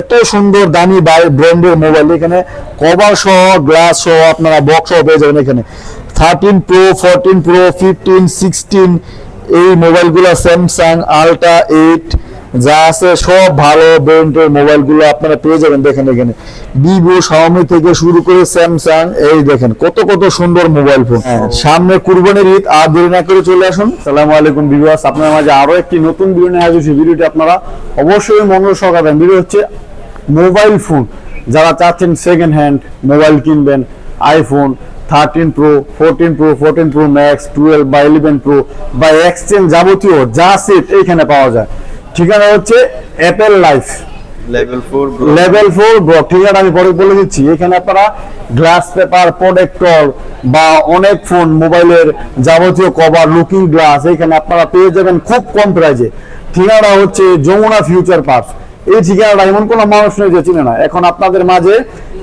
এত সুন্দর দামি ব্র্যান্ডের মোবাইল এখানে। কভার সহ গ্লাস সহ আপনারা বক্স সহ পেয়ে যাবেন এখানে। Thirteen pro fourteen pro fifteen sixteen এই মোবাইলগুলো স্যামসাং আলট্রা এইট যা আছে সব ভালো ব্র্যান্ডের মোবাইলগুলো আপনারা পেয়ে যাবেন দেখেন এখানে। ভিভো শাওমি থেকে শুরু করে স্যামসাং এই দেখেন কত কত সুন্দর মোবাইল ফোন। সামনে কুরবানির ঈদ আর দেরি না করে চলে আসুন। আসসালামু আলাইকুম ভিউয়ার্স আপনার মাঝে আরও একটি নতুন ভিডিও নিয়ে হাজির হয়েছি। ভিডিওটি আপনারা অবশ্যই মনোযোগ সহকারে। ভিডিও হচ্ছে মোবাইল ফোন। যারা চাচ্ছেন সেকেন্ড হ্যান্ড মোবাইল কিনবেন iPhone thirteen pro fourteen pro fourteen pro max twelve বা ইলেভেন প্রো বা এক্সচেঞ্জ যাবতীয় যা সেট এইখানে পাওয়া যায়। ঠিকানা হচ্ছে Apple life level four block ঠিকানা আমি পরে বলে দিচ্ছি। এখানে আপনারা গ্লাস পেপার প্রোটেক্টর বা অনেক ফোন মোবাইলের যাবতীয় কভার লুকিং গ্লাস এখানে আপনারা পেয়ে যাবেন খুব কম প্রাইজে ঠিকানা হচ্ছে যমুনা ফিউচার পার্ক এই ঠিকানাটা এমন কোনো মানুষ নেই যে চিনে না। এখন আপনাদের মাঝে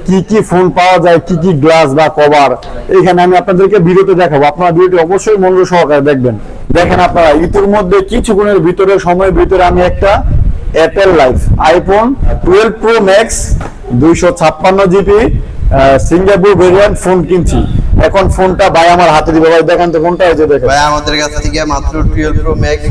কি কি ফোন পাওয়া যায় কি কি গ্লাস বা কভার এখানে আমি আপনাদেরকে ভিডিওতে দেখাবো। আপনারা ভিডিওটি অবশ্যই মনোযোগ সহকারে দেখবেন। দেখেন আপনারা ইতুর মধ্যে কিছুক্ষণের ভিতরে, সময়ের ভিতরে আমি একটা Apple life iPhone twelve pro max দুইশো ছাপ্পান্ন জিবি সিঙ্গাপুর ভেরিয়েন্ট ফোন কিনছি। এখন ফোনটা ভাই আমার হাতে দিবে। ভাই দেখেন তো কোনটা হয়েছে দেখেন। ভাই আমাদের কাছ থেকে মাত্র 12 pro max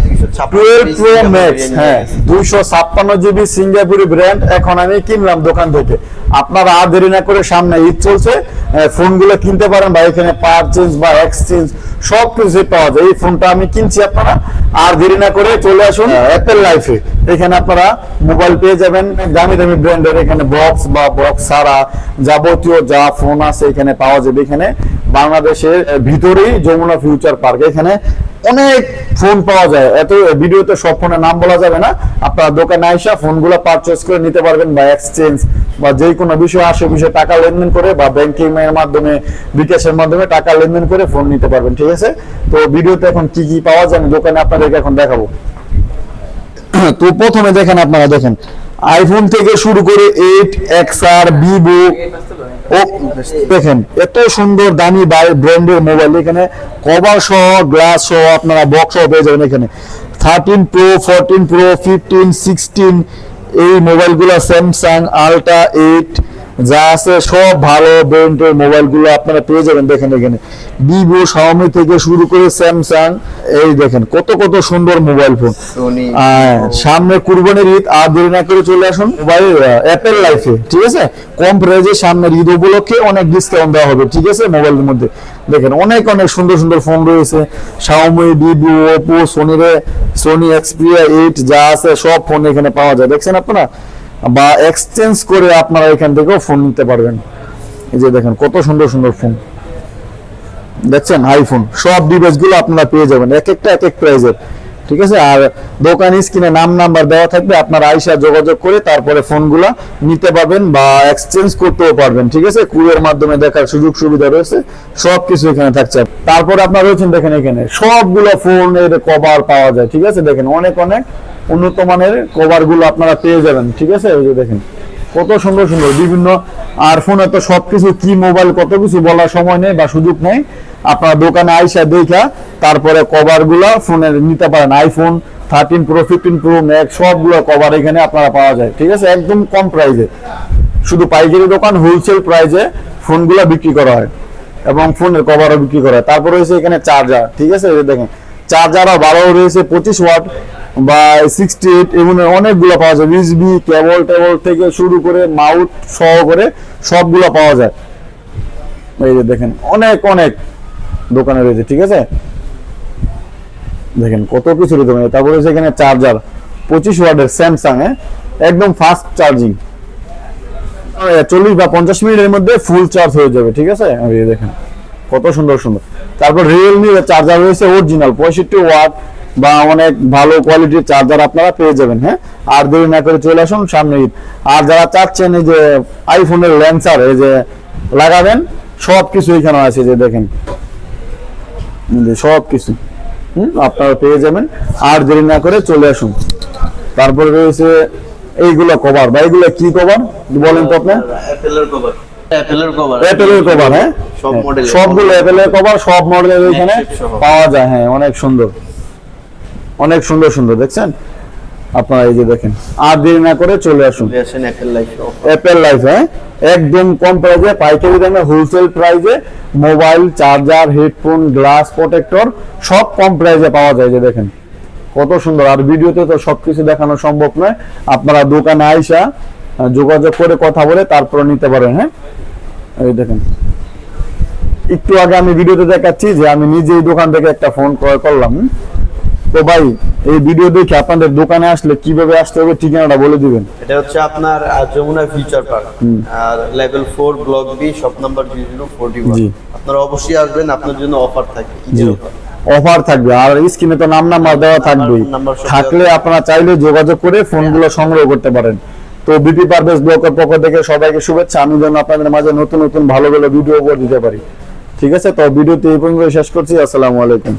twelve pro max হ্যাঁ দুইশো ছাপ্পান্ন জিবি সিঙ্গাপুরি ব্র্যান্ড এখন আমি কিনলাম দোকান থেকে। আপনারা আর দেরি না করে সামনে ঈদ চলছে ফোনগুলো কিনতে পারেন। বা এখানে পারচেঞ্জ বা এক্সচেঞ্জ সব কিছু পাওয়া যায়। এই ফোনটা আমি কিনছি আপনারা। আর দেরি না করে চলে আসুন অ্যাপেল লাইফে এখানে আপনারা মোবাইল পেয়ে যাবেন। দামি দামি ব্র্যান্ডের এখানে বক্স বা বক্স ছাড়া যাবতীয় যা ফোন আছে এখানে পাওয়া যাবে এখানে। বাংলাদেশের ভিতরেই যমুনা ফিউচার পার্ক। এখানে অনেক ফোন পাওয়া যায়। এত ভিডিওতে সব ফোনের নাম বলা যাবে না। আপনারা দোকানে আইসা ফোনগুলো পারচেস করে নিতে পারবেন বা এক্সচেঞ্জ বা যে কোনো বিষয়, আসে বিষয়ে টাকা লেনদেন করে বা ব্যাংকিং এর মাধ্যমে, বিকাশের মাধ্যমে টাকা লেনদেন করে ফোন নিতে পারবেন, ঠিক আছে? তো ভিডিওতে এখন কি কি পাওয়া যায় আমি দোকানে আপনাদেরকে এখন দেখাবো। তো প্রথমে দেখেন আপনারা, দেখেন। আইফোন থেকে শুরু করে এইট এক্স আর ভিভো ও দেখেন, এত সুন্দর দামি ব্র্যান্ডের মোবাইল। এখানে কভার সহ গ্লাস সহ আপনারা বক্স সহ পেয়ে যাবেন এখানে। Thirteen pro fourteen pro fifteen sixteen এই মোবাইলগুলো স্যামসাং আলট্রা এইট যা আছে সব ভালো ব্র্যান্ডের মোবাইলগুলো আপনারা পেয়ে যাবেন দেখেন এখানে। ভিভো শাওমি থেকে শুরু করে স্যামসাং এই দেখেন কত কত সুন্দর মোবাইল ফোন। সামনে কুরবানির ঈদ আর দেরি না করে চলে আসুন মোবাইল অ্যাপেল লাইফে ঠিক আছে? কম প্রাইজে সামনের ঈদ উপলক্ষে অনেক ডিসকাউন্ট দেওয়া হবে ঠিক আছে মোবাইলের মধ্যে। দেখেন অনেক অনেক সুন্দর সুন্দর ফোন রয়েছে। শাওমি ভিভো ওপো সোনির সোনি এক্সপিরিয়া এইট যা আছে সব ফোন এখানে পাওয়া যায়। দেখছেন আপনারা? বা এক্সচেঞ্জ করে আপনারা এখান থেকেও ফোন নিতে পারবেন। এই যে দেখেন, কত সুন্দর সুন্দর ফোন দেখছেন? আইফোন সব ডিভাইসগুলো আপনারা পেয়ে যাবেন, এক একটা, এক এক প্রাইজের ঠিক আছে? আর দোকান স্ক্রিনে নাম নাম্বার দেওয়া থাকবে, আপনারা আইসা যোগাযোগ করে তারপরে ফোনগুলা নিতে পারবেন বা এক্সচেঞ্জ করতেও পারবেন। ঠিক আছে? কুয়ের মাধ্যমে দেখার সুযোগ, সুবিধা রয়েছে সব কিছু এখানে থাকছে। তারপরে আপনারা রয়েছেন দেখেন এখানে, সবগুলো ফোনের কভার পাওয়া যায়। ঠিক আছে? দেখেন, অনেক অনেক উন্নত মানের কভারগুলো আপনারা পেয়ে যাবেন, ঠিক আছে? ওই যে দেখেন, কত সুন্দর সুন্দর বিভিন্ন আর ফোনে তো সবকিছু কি মোবাইল কত কিছু বলার সময় নেই বা সুযোগ নেই। আপনার দোকানে আইসা দেখা, তারপরে কভারগুলা ফোনের নিতে পারেন। IPhone thirteen pro fifteen pro max সবগুলো কভার এখানে আপনারা পাওয়া যায়, ঠিক আছে? একদম কম প্রাইসে শুধু পাইকারি দোকান হোলসেল প্রাইসে ফোনগুলো বিক্রি করা হয় এবং ফোনের কভারও বিক্রি করা হয়। তারপর রয়েছে এখানে চার্জার ঠিক আছে? দেখেন চার্জারও বারো রয়েছে, পঁচিশ ওয়াট বা সিক্সটি এইট এমন অনেকগুলো পাওয়া যায়। ইউএসবি কেবল টেবল থেকে শুরু করে মাউথ সহ করে সবগুলো পাওয়া যায়। এই যে দেখেন, অনেক অনেক দোকানে রয়েছে, ঠিক আছে? দেখেন কত কিছু রয়েছে তারপরে এখানে চার্জার পঁচিশ ওয়ার্ডের স্যামসাং হ্যাঁ? একদম ফাস্ট চার্জিং চল্লিশ বা পঞ্চাশ মিনিটের মধ্যে ফুল চার্জ হয়ে যাবে, ঠিক আছে? দেখেন, কত সুন্দর সুন্দর। তারপর রিয়েলমি চার্জার রয়েছে অরিজিনাল পঁয়ষট্টি ওয়াট বা অনেক ভালো কোয়ালিটির চার্জার আপনারা পেয়ে যাবেন হ্যাঁ? আর দেরি না করে চলে আসুন সামনে আর যারা চাচ্ছেন এই যে আইফোনের ল্যান্সার এই যে লাগাবেন সব কিছু এখানে আছে যে দেখেন। সব কিছু হুম? আপনারা পেয়ে যাবেন। আর দেরি না করে চলে আসুন। তারপরে রয়েছে এইগুলো কভার বা এইগুলো কি কভার বলেন তো আপনি। অ্যাপেলের কভার অ্যাপেলের কভার অ্যাপেলের কভার হ্যাঁ? সব মডেলের সবগুলো অ্যাপেলের কভার সব মডেলের এখানে পাওয়া যায় হ্যাঁ অনেক সুন্দর। অনেক সুন্দর সুন্দর দেখছেন? আপনারা এই যে দেখেন আর দেরি না করে চলে আসুন। অ্যাপেল লাইফ অ্যাপেল লাইফ হ্যাঁ? একদম কম প্রাইসে পাইকারি দামে হোলসেল প্রাইসে mobile charger headphone glass protector সব কম প্রাইসে পাওয়া যায় যে দেখেন। কত সুন্দর আর ভিডিওতে তো সবকিছু দেখানো সম্ভব নয়। আপনারা দোকানে আইসা যোগাযোগ করে কথা বলে তারপরে নিতে পারেন হ্যাঁ? এই দেখেন। একটু আগে আমি ভিডিওতে দেখাচ্ছি যে আমি নিজেই দোকান থেকে একটা ফোন ক্রয় করলাম? তো ভাই এই ভিডিও দেখে আপনাদের দোকানে আসলে কীভাবে আসতে হবে ঠিকানাটা বলে দিবেন। এটা হচ্ছে আপনার যমুনা ফিউচার পার্ক। আর level four block B shop number zero forty G. আপনারা অবশ্যই আসবেন আপনার জন্য অফার থাকে অফার থাকবে। আর স্ক্রিনে তো নাম নাম্বার দেওয়া সব থাকলে আপনারা চাইলে যোগাযোগ করে ফোনগুলো সংগ্রহ করতে পারেন। তো বিপি পারভেজ ব্লকের পক্ষ থেকে সবাইকে শুভেচ্ছা। আমি যেন আপনাদের মাঝে নতুন নতুন ভালো ভালো ভিডিও করে দিতে পারি। ঠিক আছে? তো ভিডিওতে এই পর্যন্ত শেষ করছি। আসসালামু আলাইকুম।